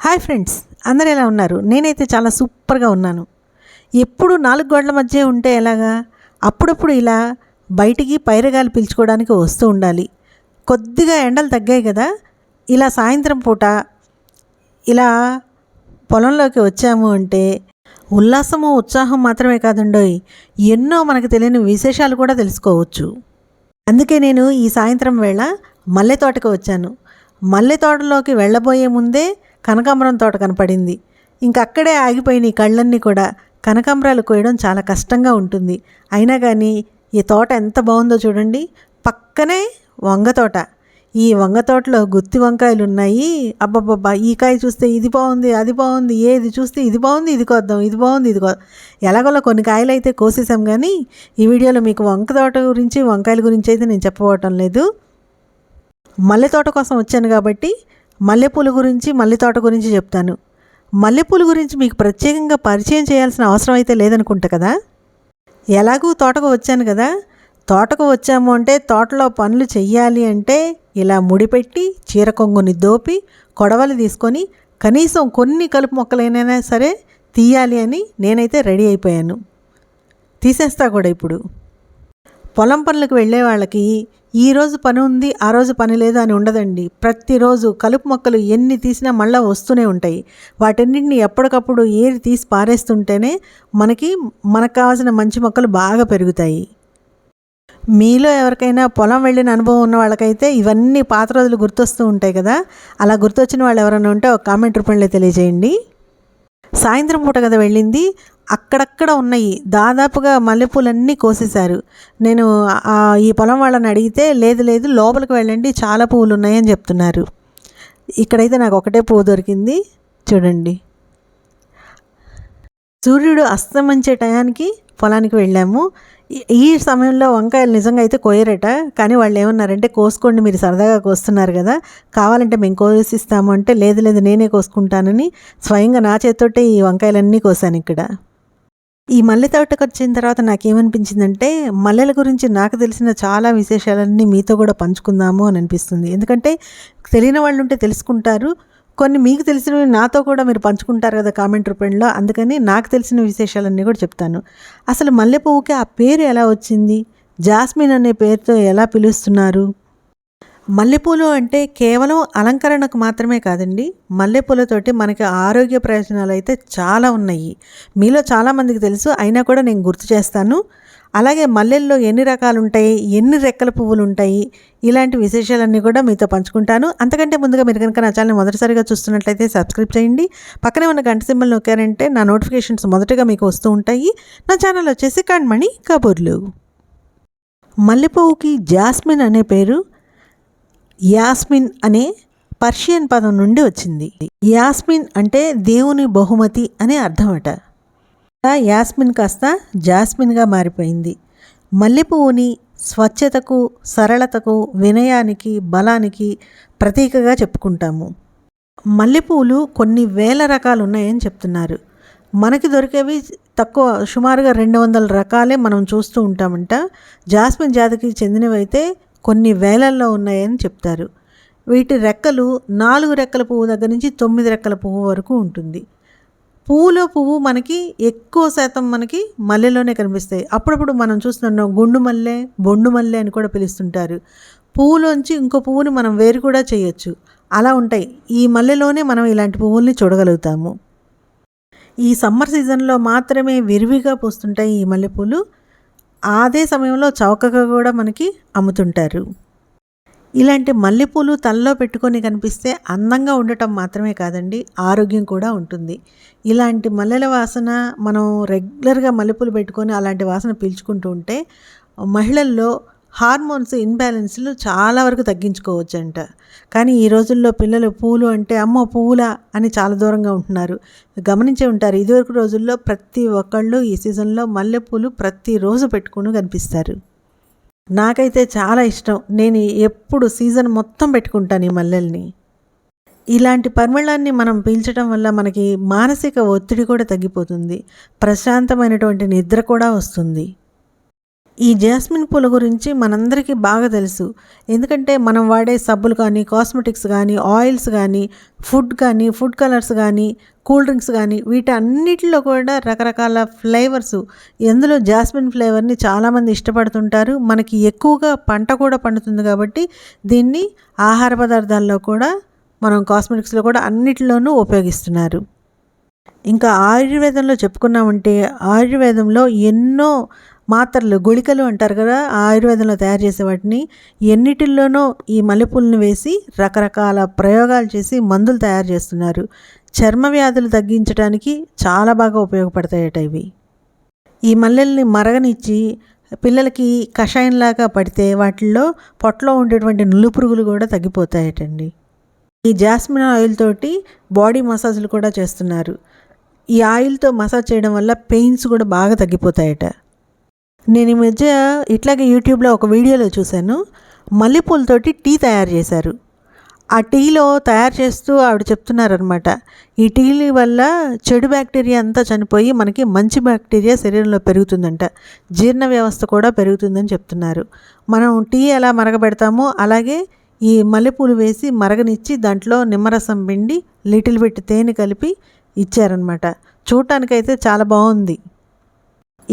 Hi friends అందరు ఎలా ఉన్నారు? నేనైతే చాలా సూపర్గా ఉన్నాను. ఎప్పుడు నాలుగు గోడల మధ్య ఉంటే ఎలాగా? అప్పుడప్పుడు ఇలా బయటికి పైరగాలు పీల్చుకోవడానికి వస్తూ ఉండాలి. కొద్దిగా ఎండలు తగ్గాయి కదా? ఇలా సాయంత్రం పూట ఇలా పొలంలోకి వచ్చాము అంటే ఉల్లాసము ఉత్సాహం మాత్రమే కాదండోయ్ ఎన్నో మనకు తెలియని విశేషాలు కూడా తెలుసుకోవచ్చు. అందుకే నేను ఈ సాయంత్రం వేళ మల్లె తోటకు వచ్చాను. మల్లె తోటలోకి వెళ్ళబోయే ముందే కనకాంబరం తోట కనపడింది. ఇంకక్కడే ఆగిపోయిన ఈ కళ్ళన్నీ కూడా కనకాంబరాలు కోయడం చాలా కష్టంగా ఉంటుంది. అయినా కానీ ఈ తోట ఎంత బాగుందో చూడండి. పక్కనే వంగ తోట. ఈ వంగ తోటలో గుత్తి వంకాయలు ఉన్నాయి. అబ్బబ్బబ్బా ఈ కాయ చూస్తే ఇది బాగుంది అది బాగుంది ఏది చూస్తే ఇది బాగుంది ఇది కొద్దాం ఇది బాగుంది ఇది కొద్దాం. ఎలాగోలా కొన్ని కాయలు అయితే కోసేసాం కానీ ఈ వీడియోలో మీకు వంక తోట గురించి వంకాయల గురించి అయితే నేను చెప్పబోవటం లేదు. మల్లె తోట కోసం వచ్చాను కాబట్టి మల్లెపూల గురించి మల్లె తోట గురించి చెప్తాను. మల్లెపూల గురించి మీకు ప్రత్యేకంగా పరిచయం చేయాల్సిన అవసరం అయితే లేదనుకుంటా కదా? ఎలాగూ తోటకు వచ్చాను కదా? తోటకు వచ్చాము అంటే తోటలో పనులు చెయ్యాలి అంటే ఇలా ముడిపెట్టి చీర కొంగుని దోపి కొడవలు తీసుకొని కనీసం కొన్ని కలుపు మొక్కలైనా సరే తీయాలి అని నేనైతే రెడీ అయిపోయాను. తీసేస్తా కూడా ఇప్పుడు. పొలం పనులకు వెళ్ళే వాళ్ళకి ఈ రోజు పని ఉంది ఆ రోజు పని లేదు అని ఉండదండి. ప్రతిరోజు కలుపు మొక్కలు ఎన్ని తీసినా మళ్ళీ వస్తూనే ఉంటాయి. వాటన్నింటిని ఎప్పటికప్పుడు ఏరి తీసి పారేస్తుంటేనే మనకి మనకు కావాల్సిన మంచి మొక్కలు బాగా పెరుగుతాయి. మీలో ఎవరికైనా పొలం వెళ్ళిన అనుభవం ఉన్న వాళ్ళకైతే ఇవన్నీ పాత రోజులు గుర్తొస్తూ ఉంటాయి కదా. అలా గుర్తొచ్చిన వాళ్ళు ఎవరైనా ఉంటే ఒక కామెంట్ రూపంలో తెలియజేయండి. సాయంత్రం పూట కదా వెళ్ళింది. అక్కడక్కడ ఉన్నాయి. దాదాపుగా మల్లెపూలన్నీ కోసేశారు. నేను ఈ పొలం వాళ్ళని అడిగితే లేదు లేదు లోపలికి వెళ్ళండి చాలా పువ్వులు ఉన్నాయని చెప్తున్నారు. ఇక్కడైతే నాకు ఒకటే పువ్వు దొరికింది. చూడండి. సూర్యుడు అస్తమించే టయానికి పొలానికి వెళ్ళాము. ఈ- ఈ సమయంలో వంకాయలు నిజంగా అయితే కోయరట. కానీ వాళ్ళు ఏమన్నారంటే కోసుకోండి మీరు సరదాగా కోస్తున్నారు కదా. కావాలంటే మేము కోసిస్తాము. అంటే లేదు లేదు నేనే కోసుకుంటానని స్వయంగా నా చేతితోటే ఈ వంకాయలన్నీ కోసాను ఇక్కడ. ఈ మల్లె తోటకు వచ్చిన తర్వాత నాకేమనిపించిందంటే మల్లెల గురించి నాకు తెలిసిన చాలా విశేషాలన్నీ మీతో కూడా పంచుకుందాము అని అనిపిస్తుంది. ఎందుకంటే తెలియని వాళ్ళు ఉంటే తెలుసుకుంటారు. కొన్ని మీకు తెలిసినవి నాతో కూడా మీరు పంచుకుంటారు కదా కామెంట్ రూపంలో. అందుకని నాకు తెలిసిన విశేషాలన్నీ కూడా చెప్తాను. అసలు మల్లె పువ్వుకి ఆ పేరు ఎలా వచ్చింది? జాస్మిన్ అనే పేరుతో ఎలా పిలుస్తున్నారు? మల్లెపూలు అంటే కేవలం అలంకరణకు మాత్రమే కాదండి. మల్లెపూలతోటి మనకి ఆరోగ్య ప్రయోజనాలు అయితే చాలా ఉన్నాయి. మీలో చాలామందికి తెలుసు అయినా కూడా నేను గుర్తు చేస్తాను. అలాగే మల్లెల్లో ఎన్ని రకాలు ఉంటాయి ఎన్ని రెక్కల పువ్వులు ఉంటాయి ఇలాంటి విశేషాలన్నీ కూడా మీతో పంచుకుంటాను. అంతకంటే ముందుగా మీరు కనుక నా ఛానల్ మొదటిసారిగా చూస్తున్నట్లయితే సబ్స్క్రైబ్ చేయండి. పక్కనే ఉన్న గంట సింబల్ నొక్కారంటే నా నోటిఫికేషన్స్ మొదటగా మీకు వస్తూ ఉంటాయి. నా ఛానల్ వచ్చేసి కణ్మణి కబుర్లు. మల్లెపువ్వుకి జాస్మిన్ అనే పేరు యాస్మిన్ అనే పర్షియన్ పదం నుండి వచ్చింది. యాస్మిన్ అంటే దేవుని బహుమతి అనే అర్థమట. యాస్మిన్ కాస్త జాస్మిన్గా మారిపోయింది. మల్లెపువ్వుని స్వచ్ఛతకు సరళతకు వినయానికి బలానికి ప్రతీకగా చెప్పుకుంటాము. మల్లెపూలు కొన్ని వేల రకాలు ఉన్నాయని చెప్తున్నారు. మనకి దొరికేవి తక్కువ సుమారుగా రెండు వందల రకాలే మనం చూస్తూ ఉంటామంట. జాస్మిన్ జాతికి చెందినవైతే కొన్ని వేలల్లో ఉన్నాయని చెప్తారు. వీటి రెక్కలు నాలుగు రెక్కల పువ్వు దగ్గర నుంచి తొమ్మిది రెక్కల పువ్వు వరకు ఉంటుంది. పువ్వులో పువ్వు మనకి ఎక్కువ శాతం మనకి మల్లెలోనే కనిపిస్తాయి. అప్పుడప్పుడు మనం చూస్తున్నాం గుండు మల్లె బొండు మల్లె అని కూడా పిలుస్తుంటారు. పువ్వులోంచి ఇంకో పువ్వుని మనం వేరు కూడా చేయొచ్చు. అలా ఉంటాయి. ఈ మల్లెలోనే మనం ఇలాంటి పువ్వుల్ని చూడగలుగుతాము. ఈ సమ్మర్ సీజన్లో మాత్రమే విరివిగా పూస్తుంటాయి ఈ మల్లెపూలు. అదే సమయంలో చౌకగా కూడా మనకి అమ్ముతుంటారు. ఇలాంటి మల్లెపూలు తలలో పెట్టుకొని కనిపిస్తే అందంగా ఉండటం మాత్రమే కాదండి ఆరోగ్యం కూడా ఉంటుంది. ఇలాంటి మల్లెల వాసన మనం రెగ్యులర్గా మల్లెపూలు పెట్టుకొని అలాంటి వాసన పీల్చుకుంటూ ఉంటే మహిళల్లో హార్మోన్స్ ఇన్బ్యాలెన్స్లు చాలా వరకు తగ్గించుకోవచ్చంట. కానీ ఈ రోజుల్లో పిల్లలు పూలు అంటే అమ్మో పువ్వులా అని చాలా దూరంగా ఉంటున్నారు. గమనించే ఉంటారు ఇదివరకు రోజుల్లో ప్రతి ఒక్కళ్ళు ఈ సీజన్లో మల్లెపూలు ప్రతిరోజు పెట్టుకుని కనిపిస్తారు. నాకైతే చాలా ఇష్టం. నేను ఎప్పుడు సీజన్ మొత్తం పెట్టుకుంటాను ఈ మల్లెల్ని. ఇలాంటి పరిమళాన్ని మనం పీల్చడం వల్ల మనకి మానసిక ఒత్తిడి కూడా తగ్గిపోతుంది. ప్రశాంతమైనటువంటి నిద్ర కూడా వస్తుంది. ఈ జాస్మిన్ పూల గురించి మనందరికీ బాగా తెలుసు. ఎందుకంటే మనం వాడే సబ్బులు కానీ కాస్మెటిక్స్ కానీ ఆయిల్స్ కానీ ఫుడ్ కానీ ఫుడ్ కలర్స్ కానీ కూల్ డ్రింక్స్ కానీ వీటన్నిటిలో కూడా రకరకాల ఫ్లేవర్స్. ఎందులో జాస్మిన్ ఫ్లేవర్ని చాలామంది ఇష్టపడుతుంటారు. మనకి ఎక్కువగా పంట కూడా పండుతుంది కాబట్టి దీన్ని ఆహార పదార్థాల్లో కూడా మనం కాస్మెటిక్స్లో కూడా అన్నిటిలోనూ ఉపయోగిస్తున్నారు. ఇంకా ఆయుర్వేదంలో చెప్పుకున్నామంటే ఆయుర్వేదంలో ఎన్నో మాత్రలు గుళికలు అంటారు కదా ఆయుర్వేదంలో తయారు చేసే వాటిని ఎన్నిటిల్లోనో ఈ మల్లెపూలను వేసి రకరకాల ప్రయోగాలు చేసి మందులు తయారు చేస్తున్నారు. చర్మ వ్యాధులు తగ్గించడానికి చాలా బాగా ఉపయోగపడతాయట ఇవి. ఈ మల్లెల్ని మరగనిచ్చి పిల్లలకి కషాయంలాగా పడితే వాటిల్లో పొట్టలో ఉండేటువంటి నులు పురుగులు కూడా తగ్గిపోతాయటండి. ఈ జాస్మిన్ ఆయిల్ తోటి బాడీ మసాజ్లు కూడా చేస్తున్నారు. ఈ ఆయిల్తో మసాజ్ చేయడం వల్ల పెయిన్స్ కూడా బాగా తగ్గిపోతాయట. నేను ఈ మధ్య ఇట్లాగే యూట్యూబ్లో ఒక వీడియోలో చూశాను. మల్లెపూలతోటి టీ తయారు చేశారు. ఆ టీలో తయారు చేస్తూ ఆవిడ చెప్తున్నారనమాట ఈ టీ వల్ల చెడు బ్యాక్టీరియా అంతా చనిపోయి మనకి మంచి బ్యాక్టీరియా శరీరంలో పెరుగుతుందంట. జీర్ణ వ్యవస్థ కూడా పెరుగుతుందని చెప్తున్నారు. మనం టీ ఎలా మరగబెడతామో అలాగే ఈ మల్లెపూలు వేసి మరగనిచ్చి దాంట్లో నిమ్మరసం పిండి లిటిల్ బిట్ తేనె కలిపి ఇచ్చారనమాట చూడటానికైతే చాలా బాగుంది.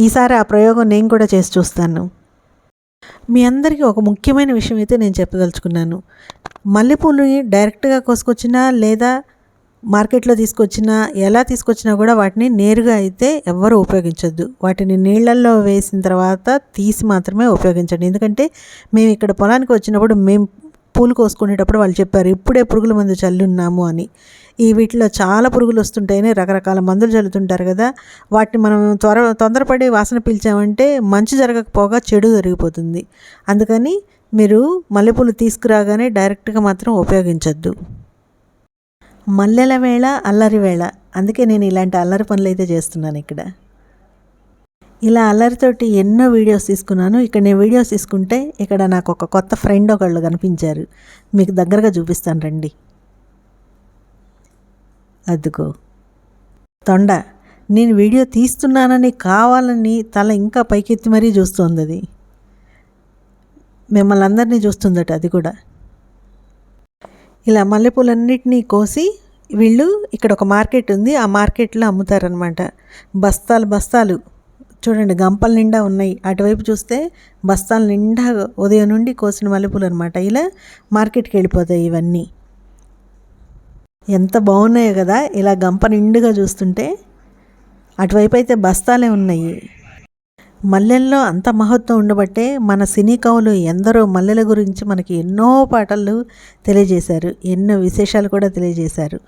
ఈసారి ఆ ప్రయోగం నేను కూడా చేసి చూస్తాను. మీ అందరికీ ఒక ముఖ్యమైన విషయం అయితే నేను చెప్పదలుచుకున్నాను. మల్లెపూలని డైరెక్ట్గా కోసుకొచ్చినా లేదా మార్కెట్లో తీసుకొచ్చినా ఎలా తీసుకొచ్చినా కూడా వాటిని నేరుగా అయితే ఎవ్వరూ ఉపయోగించొద్దు. వాటిని నీళ్ళల్లో వేసిన తర్వాత తీసి మాత్రమే ఉపయోగించండి. ఎందుకంటే మేము ఇక్కడ పొలానికి వచ్చినప్పుడు మేము పూలు కోసుకునేటప్పుడు వాళ్ళు చెప్పారు ఇప్పుడే పురుగుల మందు చల్లున్నాము అని. ఈ వీటిలో చాలా పురుగులు వస్తుంటాయని రకరకాల మందులు చల్లుతుంటారు కదా. వాటిని మనం త్వర తొందరపడి వాసన పీల్చామంటే మంచి జరగకపోగా చెడు జరిగిపోతుంది. అందుకని మీరు మల్లెపూలు తీసుకురాగానే డైరెక్ట్గా మాత్రం ఉపయోగించొద్దు. మల్లెల వేళ అల్లరి వేళ. అందుకే నేను ఇలాంటి అల్లరి పనులు అయితే చేస్తున్నాను ఇక్కడ. ఇలా అల్లరితోటి ఎన్నో వీడియోస్ తీసుకున్నాను. ఇక్కడ నేను వీడియోస్ తీసుకుంటే ఇక్కడ నాకు ఒక కొత్త ఫ్రెండ్ ఒకళ్ళు కనిపించారు. మీకు దగ్గరగా చూపిస్తాను రండి. అద్దుకో తొండ నేను వీడియో తీస్తున్నానని కావాలని తల ఇంకా పైకెత్తి మరీ చూస్తుంది అది. మిమ్మల్ని అందరినీ చూస్తుందట అది కూడా. ఇలా మల్లెపూలన్నిటినీ కోసి వీళ్ళు ఇక్కడ ఒక మార్కెట్ ఉంది. ఆ మార్కెట్లో అమ్ముతారనమాట బస్తాలు బస్తాలు. చూడండి గంపల నిండా ఉన్నాయి. అటువైపు చూస్తే బస్తాల నిండా ఉదయం నుండి కోసిన మల్లెపూలు అనమాట ఇలా మార్కెట్కి వెళ్ళిపోతాయి ఇవన్నీ. ఎంత బాగున్నాయో కదా ఇలా గంప నిండుగా చూస్తుంటే అటువైపు అయితే బస్తాలే ఉన్నాయి. మల్లెల్లో అంత మహత్వం ఉండబట్టే మన సినీ కవులు ఎందరో మల్లెల గురించి మనకి ఎన్నో పాటలు తెలియజేశారు ఎన్నో విశేషాలు కూడా తెలియజేశారు.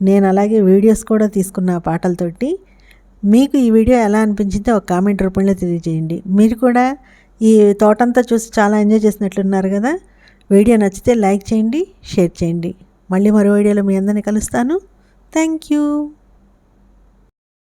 నేను అలాగే వీడియోస్ కూడా తీసుకున్న పాటలతోటి మీకు ఈ వీడియో ఎలా అనిపించిందో ఒక కామెంట్ రూపంలో తెలియజేయండి. మీరు కూడా ఈ తోటంతా చూసి చాలా ఎంజాయ్ చేసినట్లున్నారు కదా? వీడియో నచ్చితే లైక్ చేయండి షేర్ చేయండి. మళ్ళీ మరో వీడియోలో మీ అందరిని కలుస్తాను. Thank you.